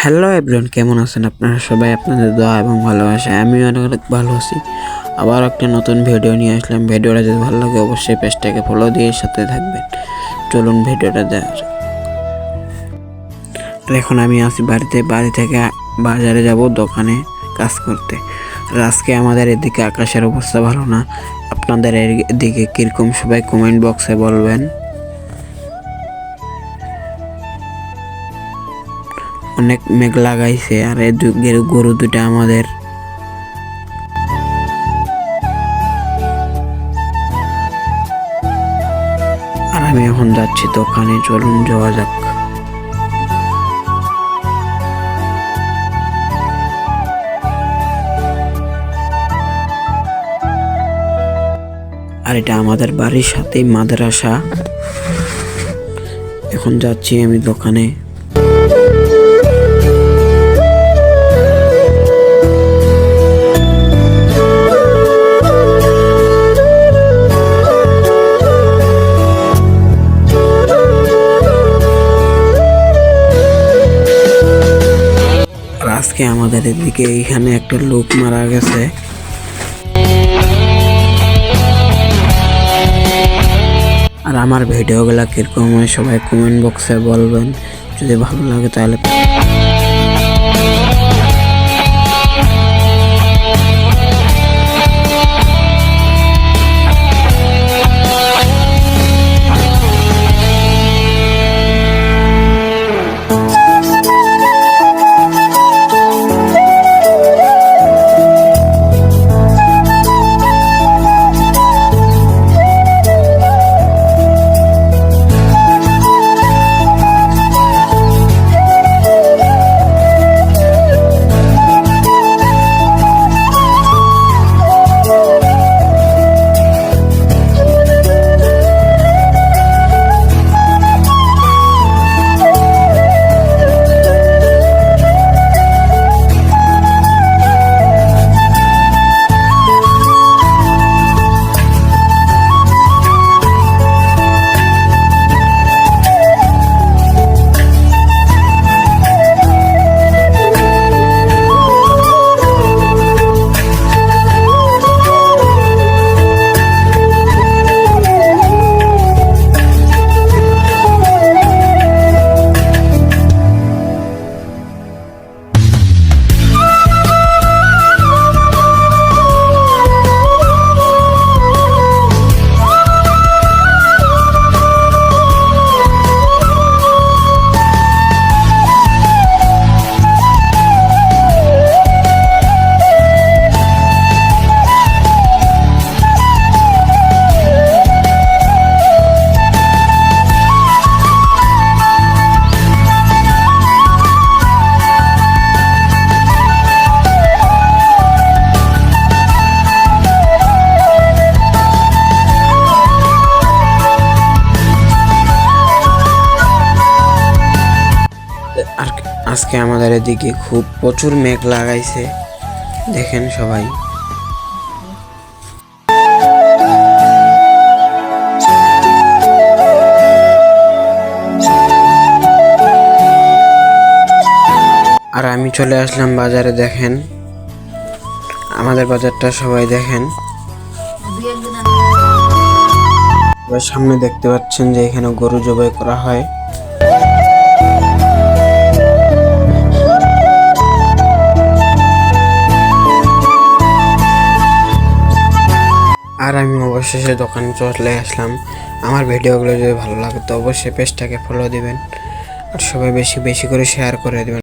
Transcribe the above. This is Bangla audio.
হ্যালো এভরিওয়ান কেমন আছেন আপনারা সবাই? আপনাদের দোয়া এবং ভালোবাসা আমি অনেক অনেক ভালো আছি। আবার একটা নতুন ভিডিও নিয়ে আসলাম। ভিডিওটা যদি ভালো লাগে অবশ্যই পেজটাকে ফলো দিয়ে সাথে থাকবেন। চলুন ভিডিওটা যাক। আর এখন আমি আছি বাড়িতে। বাড়ি থেকে বাজারে যাব দোকানে কাজ করতে। আর আজকে আমাদের এদিকে আকাশের অবস্থা ভালো না। আপনাদের এদিকে কীরকম সবাই কমেন্ট বক্সে বলবেন। অনেক মেঘ লাগাইছে আর এই গরু দুটা আমাদের। আর আমি এখন যাচ্ছি দোকানে, চলুন যাওয়া যাক। আর এটা আমাদের বাড়ির সাথেই মাদ্রাসা। এখন যাচ্ছি আমি দোকানে। আজকে আমাদের এদিকে এইখানে একটা লোক মারা গেছে। আর আমার ভিডিওগুলো কীরকম হয় সবাই কমেন্ট বক্সে বলবেন। যদি ভালো লাগে তাহলে আজকে আমাদের এদিকে খুব প্রচুর মেঘ লাগাইছে। দেখেন সবাই। আর আমি চলে আসলাম বাজারে, দেখেন। আমাদের বাজারটা সবাই দেখেন। সামনে দেখতে পাচ্ছেন যে এখানে গরু জবাই করা হয়। অবশেষে দোকানে চলে আসলাম। আমার ভিডিওগুলো যদি ভালো লাগে তো অবশ্যই পেজটাকে ফলো দিবেন। আর সবাই বেশি বেশি করে শেয়ার করে দেবেন।